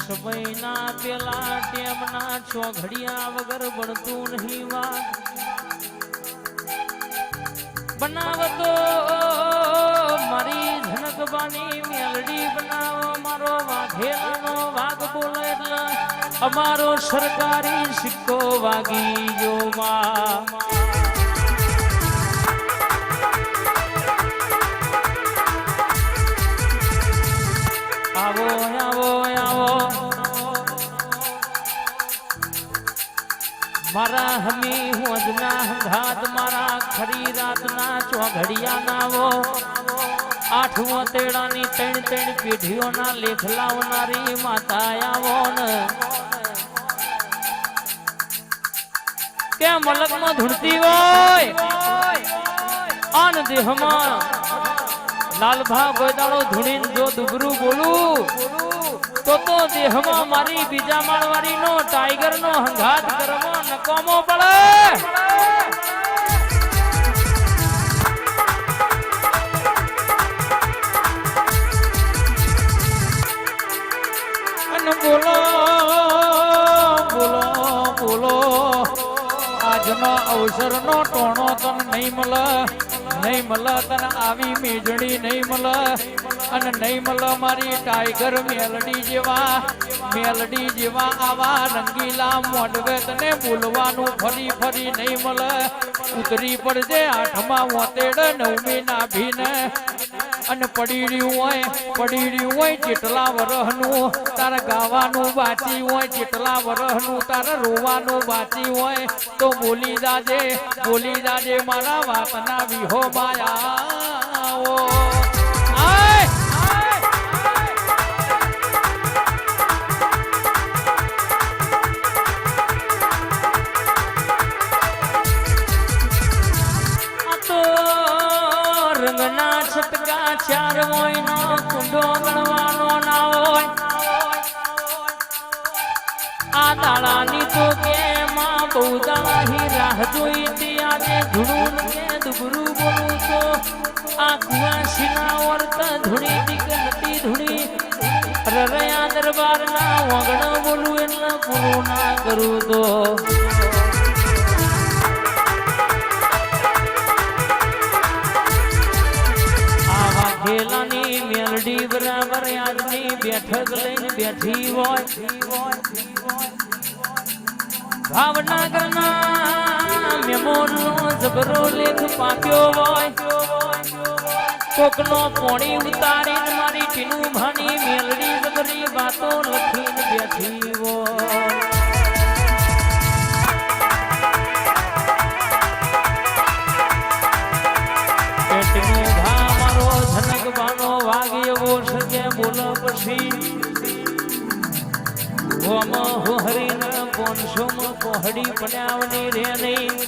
સમયના પેલા ટેમના છો ઘડિયા વગર બનતું નહીં વાત. બનાવતો ઝનકબાની મેલડી બનાવો, મારો વાઘેલાનો વાઘ બોલે અમારો સરકારી સિક્કો વાગી ગયો માં. મારા હમી હું અજના હંઘાત મારા ખરી રાતના ચોઘડિયા નાવો. આઠમો તેડાની ત્રણ ત્રણ પેઢીઓના લેખ લાવનારી માતા આવોન કે મલકમાં ધૂળતી હોય? આન દેહમાં લાલભા ગોયદાળો ધૂણીને જો દુબરું બોલું, તો તો દેહમાં મારી બીજા માળવારી નો ટાઈગર નો હંઘાત કરવો નકોમો પડે. બોલો બોલો બોલો. આજનો અવસરનો ટોણો તન નહીં મળે નહીં મળે તને આવી મેજડી નહીં મળે. અને નહીં મળે મારી ટાઈગર મેલડી જેવા મેલડી જેવા આવા રંગીલા મોડવે તને બોલવાનું ફરી ફરી નહીં મળે. ઉતરી પડજે આઠમા વોતેડ નવમી નાભીને. અને પડી રહ્યું હોય પડી રહ્યું હોય જેટલા વરહનું તારે ગાવાનું બાકી હોય, જેટલા વરહનું તારે રોવાનું બાકી હોય, તો બોલી જાજે બોલી જાજે મારા વાતના વિહો માયા હોય કુંડો ગણવાનો ના હોય. આ દાડાની તો કેમાં બહુ દાડાની રાહ જોઈ તે આજે ધૂળું બોલું તો આ કુવાસીના વર્ત ધૂણી ટીક નતી ધૂણી. રરયા દરબારના વગણ બોલું એટલે પૂરું ના કરું તો. બરાબર આજની બેઠક લઈને બેઠી હોય. ભાવનગરના મેમોરનો જબરો લેખ પાક્યો હોય. કોકનો પોણી ઉતારીને મારી ટીનું ભાની મેલડી જબરી વાતો લખીને બેઠી હોય. પેટનો ઘા મારો ધનકવાનો વાગ એવો સકે બોલ પછી. ઓમ હો પોનસો માં કોહડી પડાવની રે નહીં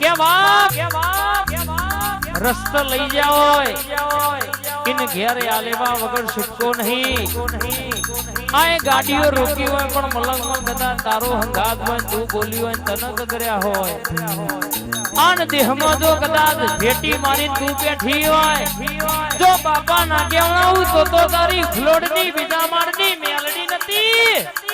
કેવા કેવા કેવા રસ્તો લઈ જાઓ. ઇન ઘેર આલેવા વગર છૂટકો નહીં. આ ગાડીઓ રોકી હોય પણ મલંગમાં કદાચ તારો હંગાત હોય તું બોલી હોય તનક કર્યા હોય. આન દેહમાં જો કદાચ ભેટી મારી તું બેઠી હોય, જો બાપા ના કેવડાવું તો તો તારી ફ્લોડની બીજા માળની મેલડી નથી.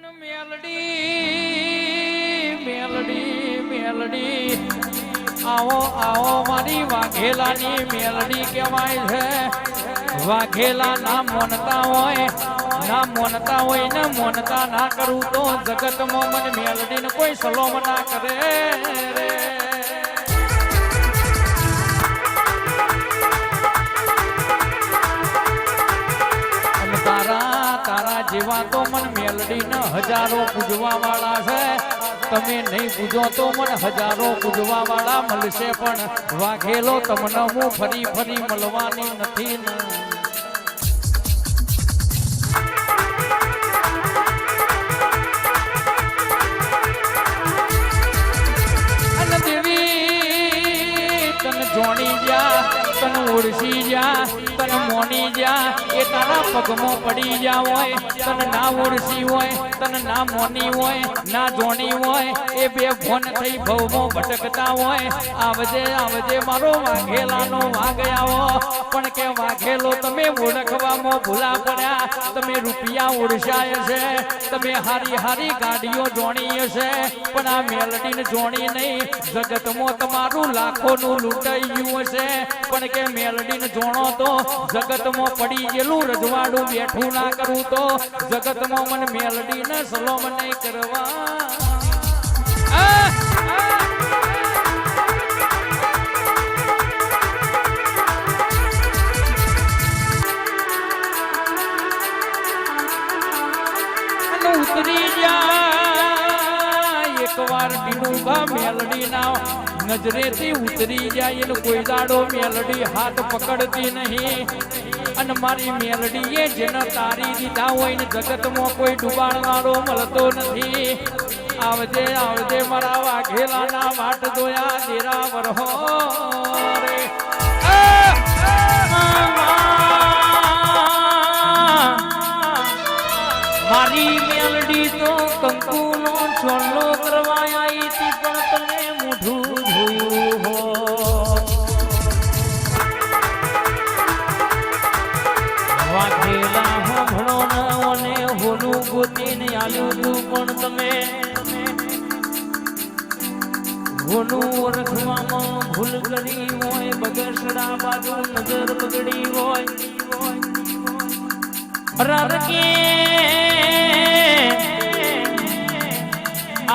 મેલડી મેલડી મેલડી. આવો આવો, મારી વાઘેલાની મેલડી કહેવાય છે. વાઘેલા ના મોનતા હોય, ના મોનતા હોય, ને મોનતા ના કરું તો જગતમાં મને મેલડીને કોઈ સલોમ ના કરે. તારા તો મન મેલડી ને હજારો પૂજવા વાળા છે. તમે નહીં પૂજો તો મને હજારો પૂજવા વાળા મળશે પણ વાઘેલો તમને હું ફરી ફરી મળવાની નથી ને. જોણી જા તને ઓળખી જા તને મોની જા એ તારા પગમાં પડી જા હોય. તને ના ઓળખી હોય, તને ના મોની હોય, ના જોણી હોય, એ બે ફોન થઈ ભવમાં ભટકતા હોય. આવજે આવજે, મારો વાઘેલાનો વાઘ આવો પણ કે વાઘેલો, તમે ઓળખવામાં ભૂલા પડ્યા. તમે રૂપિયા ઓળખાય છે, તમે હારી હારી ગાડીઓ જોણી હશે પણ આ મેલડીને જોણી નહીં, જગતમાં તમારું લાખોનું લૂંટાઈ ગયું હશે. પણ કે મેલડીને જોણો તો જગતમાં પડી ગયેલું રજવાડું બેઠું ના કરું તો. જગતમાં મને મેલડીને સલોમ મને કરવા. ઉતરી જાય એકવાર ટીનુભા મેલડી ના નજરેથી ઉતરી જાય, એને કોઈ દાડો મેલડી હાથ પકડતી નહીં અને મારી મેલડી એ જેને તારી દીધા હોય ને જગતમાં કોઈ ડુબાડનારો મળતો નથી. આવજે આવજે મારા વાઘેલાના વાટ જોયા દેરા વરહો મારી મેલડી તો કંકુનો છોડલો પણ તમે હોનું ઓળખવામાં ભૂલ કરી હોય, બગસડા બાજુ નજર બગડી હોય. રરકે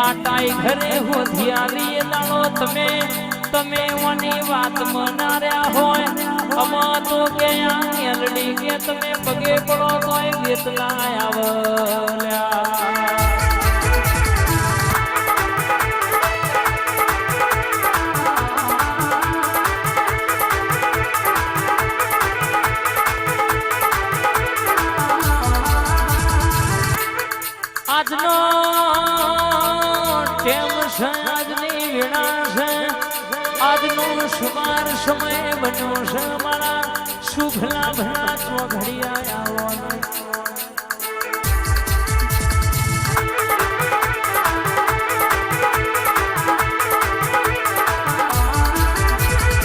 આ ટાઈગરે હોધિયારી દાણો તમે તમે ઓની વાત મનાર્યા હોય. અમા તો કે આ મેલડી કે તમે પગે પડો તોય વેતલા આવલ્યા આજની વીણા છે. આજનો સુમાર સમય બન્યો છે. મારા શુભ લાભના ચોઘડિયા આવવાનો.